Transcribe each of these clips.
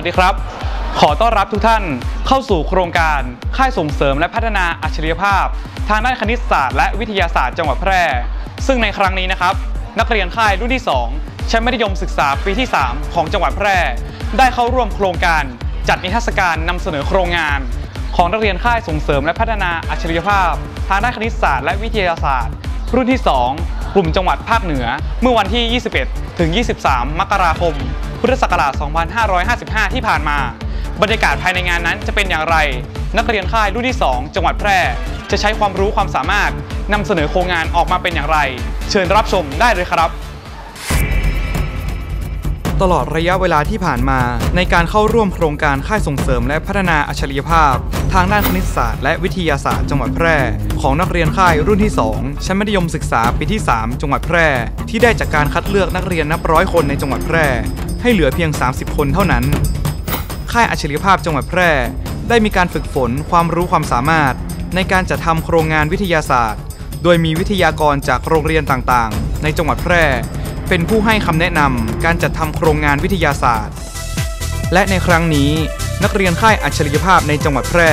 วัสดีครับ ขอต้อนรับทุกท่านเข้าสู่โครงการ ค่ายส่งเสริมและพัฒนาอัจฉริยภาพ ทางด้านคณิตศาสตร์และวิทยาศาสตร์จังหวัดแพร่ ซึ่งในครั้งนี้นะครับ นักเรียนค่ายรุ่นที่ 2 ชั้นมัธยมศึกษาปีที่ 3 ของจังหวัดแพร่ ได้เข้าร่วมโครงการ จัดนิทรรศการนำเสนอโครงงาน ของนักเรียนค่ายส่งเสริมและพัฒนาอัจฉริยภาพ ทางด้านคณิตศาสตร์และวิทยาศาสตร์ รุ่นที่ 2 กลุ่มจังหวัดภาคเหนือ เมื่อวันที่ 21 ถึง 23 มกราคม พุทธศักราช 2555 ที่ผ่านมา บรรยากาศภายในงานนั้นจะเป็นอย่างไร นักเรียนค่ายรุ่นที่ 2 จังหวัดแพร่ จะใช้ความรู้ความสามารถนำเสนอโครงงานออกมาเป็นอย่างไร เชิญรับชมได้เลยครับตลอดระยะเวลาที่ผ่านมา ในการเข้าร่วมโครงการค่ายส่งเสริมและพัฒนาอัจฉริยภาพ ทางด้านคณิตศาสตร์และวิทยาศาสตร์จังหวัดแพร่ ของนักเรียนค่ายรุ่นที่ 2 ชั้นมัธยมศึกษาปีที่ 3 จังหวัดแพร่ ที่ได้จากการคัดเลือกนักเรียนนับร้อยคนในจังหวัดแพร่ ให้เหลือเพียง 30 คนเท่านั้น ค่ายอัจฉริยภาพจังหวัดแพร่ ได้มีการฝึกฝนความรู้ความสามารถ ในการจัดทำโครงงานวิทยาศาสตร์ โดยมีวิทยากรจากโรงเรียนต่างๆ ในจังหวัดแพร่ เป็นผู้ให้คำแนะนำการจัดทำโครงงานวิทยาศาสตร์ และในครั้งนี้นักเรียนค่ายอัจฉริยภาพในจังหวัดแพร่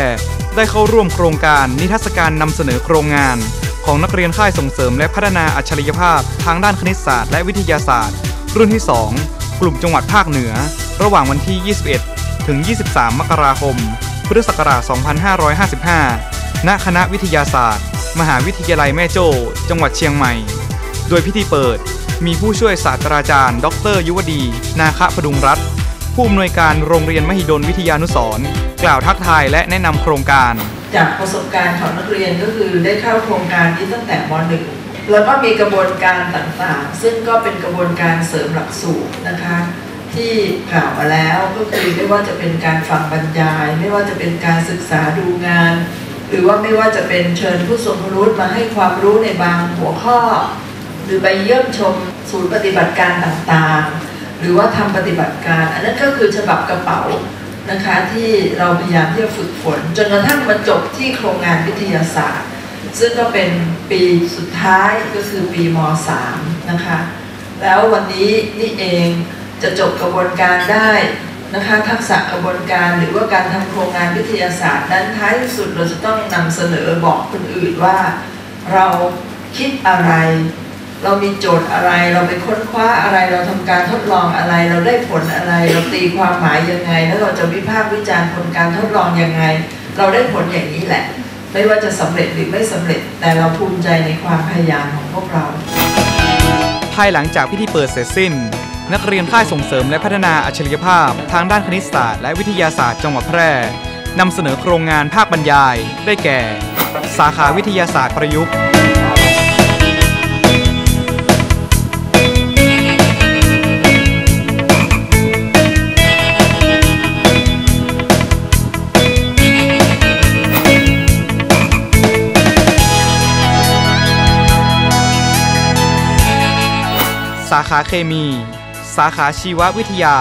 ได้เข้าร่วมโครงการนิทรรศการนำเสนอโครงงาน ของนักเรียนค่ายส่งเสริมและพัฒนาอัจฉริยภาพ ทางด้านคณิตศาสตร์และวิทยาศาสตร์ รุ่นที่ 2 กลุ่มจังหวัดภาคเหนือ ระหว่างวันที่ 21 ถึง 23 มกราคม พุทธศักราช 2555 ณ คณะวิทยาศาสตร์ มหาวิทยาลัยแม่โจ้ จังหวัดเชียงใหม่ โดยพิธีเปิด มีผู้ช่วยศาสตราจารย์ ดร ยุวดี นาคะพดุงรัตน์ผู้อำนวยการโรงเรียนมหิดลวิทยานุสร์กล่าวทักทายและแนะนำโครงการ จากประสบการณ์ของนักเรียนก็คือได้เข้าโครงการนี้ตั้งแต่ม .1 แล้วก็มีกระบวนการต่างๆ ซึ่งก็เป็นกระบวนการเสริมหลักสูตรนะคะ ที่กล่าวมาแล้วก็คือไม่ว่าจะเป็นการฟังบรรยาย ไม่ว่าจะเป็นการศึกษาดูงาน หรือว่าไม่ว่าจะเป็นเชิญผู้ทรงคุณวุฒิมาให้ความรู้ในบางหัวข้อ หรือไปเยี่ยมชมศูนย์ปฏิบัติการต่างๆ หรือว่าทำปฏิบัติการ อันนั้นก็คือฉบับกระเป๋านะคะที่เราพยายามที่จะฝึกฝน จนกระทั่งมาจบที่โครงงานวิทยาศาสตร์ ซึ่งก็เป็นปีสุดท้ายก็คือปีม .3 นะคะ แล้ววันนี้นี่เองจะจบกระบวนการได้นะคะทักษะกระบวนการหรือว่าการทำโครงงานวิทยาศาสตร์นั้นท้ายที่สุดเราจะต้องนำเสนอบอกคนอื่นว่า เราคิดอะไร เรามีโจทย์อะไร เราไปค้นคว้าอะไร เราทำการทดลองอะไร เราได้ผลอะไร เราตีความหมายยังไง แล้วเราจะวิพากษ์วิจารณ์ผลการทดลองยังไง เราได้ผลอย่างนี้แหละ ไม่ว่าจะสำเร็จหรือไม่สำเร็จ แต่เราภูมิใจในความพยายามของพวกเรา ภายหลังจากพิธีเปิดเสร็จสิ้น นักเรียนค่ายส่งเสริมและพัฒนาอัจฉริยภาพ ทางด้านคณิตศาสตร์และวิทยาศาสตร์จังหวัดแพร่นำเสนอโครงงานภาคบรรยาย ได้แก่ สาขาวิทยาศาสตร์ประยุกต์ ขาเคมี สาขาชีววิทยา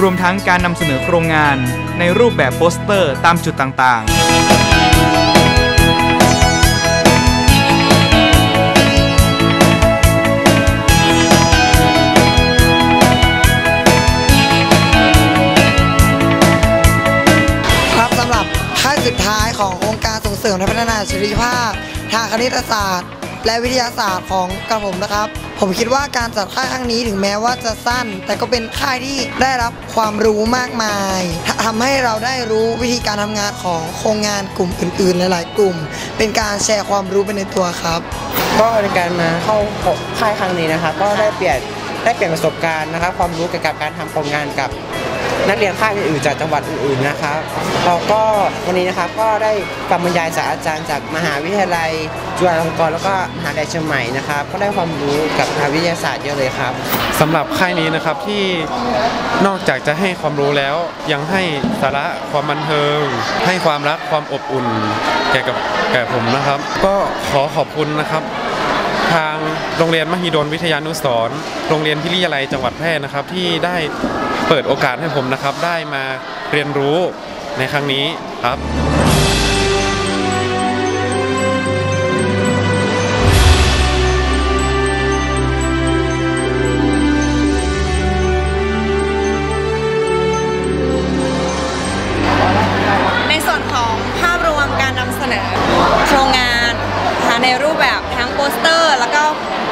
รวมทั้งการนำเสนอโครงงานในรูปแบบโปสเตอร์ตามจุดต่างๆครับสำหรับขั้นสุดท้ายขององค์การส่ง เสริมและพัฒนาอัจฉริยภาพ ทางคณิตศาสตร์ และวิทยาศาสตร์ของกระผมนะครับ ผมคิดว่าการจัดค่ายครั้งนี้ถึงแม้ว่าจะสั้น แต่ก็เป็นค่ายที่ได้รับความรู้มากมายททำให้เราได้รู้วิธีการทำงานของโครงงานกลุ่มอื่นๆ หลาย ๆ กลุ่ม เป็นการแชร์ความรู้ไปในตัวครับ ก็ในการมาเข้าค่ายครั้งนี้นะครับก็ได้เปลี่ยนได้เปลี่ยนประสบการณ์นะครับความรู้เกี่ยวกับการทำโครงงานกับ นักเรียนค่ายอื่นๆจากจังหวัดอื่นๆนะครับเราก็วันนี้นะครับก็ได้ฟังบรรยายจากอาจารย์จากมหาวิทยาลัยจุฬาลงกรณ์แล้วก็มหาวิทยาลัยเชียงใหม่นะครับ ก็ได้ความรู้กับทางวิทยาศาสตร์เยอะเลยครับ สำหรับค่ายนี้นะครับที่นอกจากจะให้ความรู้แล้วยังให้สาระความบันเทิง ให้ความรักความอบอุ่น แก่กับแก่ผมนะครับ ก็ขอขอบคุณนะครับ ทางโรงเรียนมหิดลวิทยานุสรณ์โรงเรียนพิริยาลัยจังหวัดแพร่นะครับ ที่ได้ เปิดโอกาสให้ผมนะครับได้มาเรียนรู้ในครั้งนี้ครับ แบบทั้งโปสเตอร์ แล้วก็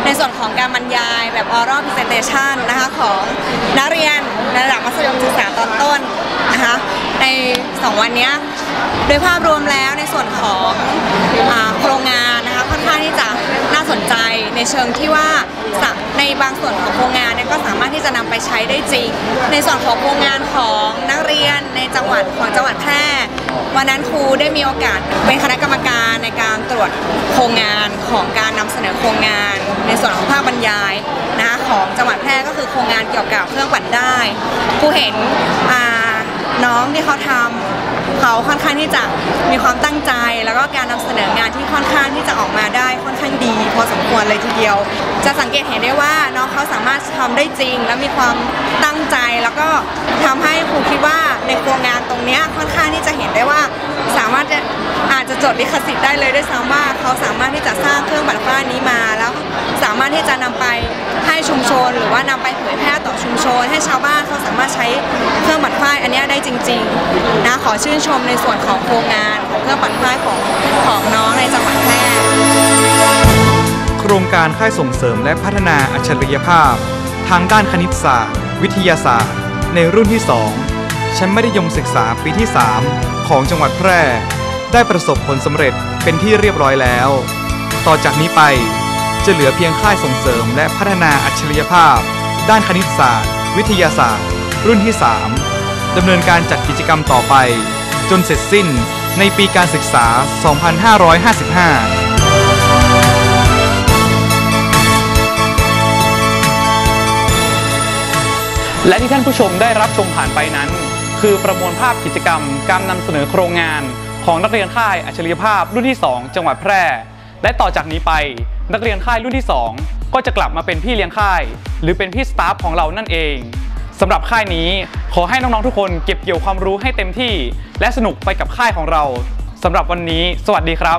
ในส่วนของการบรรยายแบบออรัลพรีเซนเตชันนะคะของนักเรียนในระดับมัธยมศึกษาตอนต้นนะคะใน 2 วันนี้โดยภาพรวมแล้วในส่วนของโครงงานนะคะค่อนข้างที่จะ ในเชิงที่ว่าในบางส่วนของโครงงานเนี่ยก็สามารถที่จะนำไปใช้ได้จริง ในส่วนของโครงงานของนักเรียนในจังหวัดของจังหวัดแพร่วันนั้นครูได้มีโอกาสเป็นคณะกรรมการในการตรวจโครงงานของการนำเสนอโครงงาน ในส่วนของภาคบรรยายนะคะของจังหวัดแพร่ก็คือโครงงานเกี่ยวกับเครื่องปั่นได้ครูเห็นน้องที่เขาทำ เขาค่อนข้างที่จะมีความตั้งใจ แล้วก็การนำเสนองานที่ค่อนข้างที่จะออกมาได้ค่อนข้างดี พอสมควรเลยทีเดียว จะสังเกตเห็นได้ว่าน้องเขาสามารถทำได้จริง และมีความตั้งใจแล้วก็ทำให้ครูคิดว่าในโครงงานตรงนี้ค่อนข้างที่จะเห็นได้ว่า สามารถจะอาจจะจดลิขสิทธิ์ได้เลยด้วยซ้ำว่าเขาสามารถที่จะสร้างเครื่องบัตรฟ้านี้มาแล้วสามารถที่จะนำไปให้ชุมชน หรือว่านำไปเผยแพร่ต่อชุมชน ให้ชาวบ้านเขาสามารถใช้เครื่อง จริงๆนะขอชื่นชมในส่วนของโครงงานของเครื่องบัตรฝ้ายของของน้องในจังหวัดแพร่โครงการค่ายส่งเสริมและพัฒนาอัจฉริยภาพ ทางด้านคณิตศาสตร์ วิทยาศาสตร์ ในรุ่นที่ 2 ชั้นมัธยมศึกษาปีที่ 3 ของจังหวัดแพร่ ได้ประสบผลสำเร็จเป็นที่เรียบร้อยแล้ว ต่อจากนี้ไปจะเหลือเพียงค่ายส่งเสริมและพัฒนาอัจฉริยภาพ ด้านคณิตศาสตร์ วิทยาศาสตร์ รุ่นที่ 3 ดำเนินการจัดกิจกรรมต่อไป จนเสร็จสิ้นในปีการศึกษา 2555และที่ท่านผู้ชมได้รับชมผ่านไปนั้น คือประมวลภาพกิจกรรม การนำเสนอโครงงาน ของนักเรียนค่ายอัจฉริยภาพรุ่นที่ 2 จังหวัดแพร่ และต่อจากนี้ไป นักเรียนค่ายรุ่นที่ 2 ก็จะกลับมาเป็นพี่เลี้ยงค่าย หรือเป็นพี่สตาฟของเรานั่นเอง สำหรับค่ายนี้ขอให้น้องๆทุกคนเก็บเกี่ยวความรู้ให้เต็มที่ และสนุกไปกับค่ายของเราสำหรับวันนี้ สวัสดีครับ